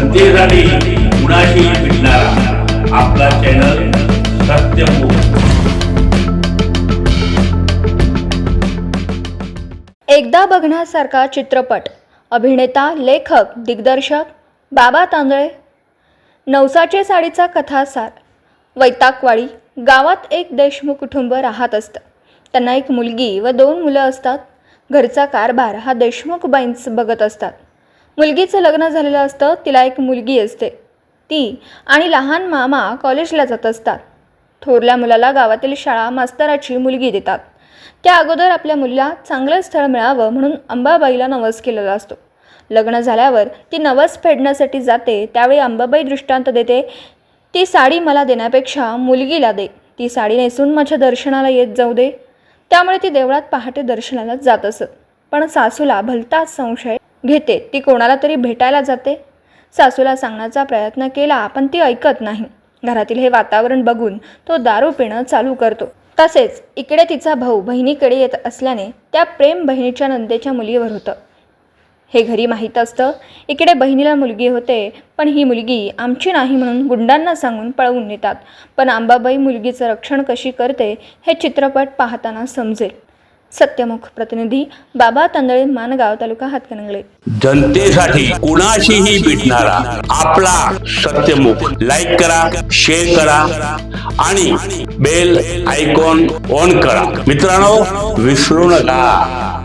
जनतेसाठी कुणाशी भेटणारा. आपला चॅनल सत्यमुख एकदा बघण्यासारखा चित्रपट. अभिनेता लेखक दिग्दर्शक बाबा तांदळे. नवसाचे साडीचा कथासार. वैताकवाडी गावात एक देशमुख कुटुंब राहत असतं. त्यांना एक मुलगी व दोन मुलं असतात. घरचा कारभार हा देशमुख बाईंच बघत असतात. मुलगीचं लग्न झालेलं असतं तिला एक मुलगी असते. ती आणि लहान मामा कॉलेजला जात असतात. थोरल्या मुलाला गावातील शाळा मास्तराची मुलगी देतात. त्या अगोदर आपल्या मुलीला चांगलं स्थळ मिळावं म्हणून अंबाबाईला नवस केलेला असतो. लग्न झाल्यावर ती नवस फेडण्यासाठी जाते त्यावेळी अंबाबाई दृष्टांत देते ती साडी मला देण्यापेक्षा मुलगीला दे. ती साडी नेसून माझ्या दर्शनाला येत जाऊ दे. त्यामुळे ती देवळात पहाटे दर्शनाला जात असत. पण सासूला भलताच संशय घेते. ती कोणाला तरी भेटायला जाते. सासूला सांगण्याचा प्रयत्न केला पण ती ऐकत नाही. घरातील हे वातावरण बघून तो दारू पिणं चालू करतो. तसेच इकडे तिचा भाऊ बहिणीकडे येत असल्याने त्या प्रेम बहिणीच्या नंदेच्या मुलीवर होतं. हे घरी माहीत असतं इकडे बहिणीला मुलगी होते पण ही मुलगी आमची नाही म्हणून गुंडांना सांगून पळवून नेतात. पण आंबाबाई मुलगीचं रक्षण कशी करते हे चित्रपट पाहताना समजेल. सत्यमुख प्रतिनिधी बाबा तांदळे मानगाव तालुका हातकणंगले. जनतेसाठी कुणाशीही भेटणारा आपला सत्यमुख. लाईक करा शेअर करा आणि बेल आयकॉन ऑन करा. मित्रांनो विसरू नका.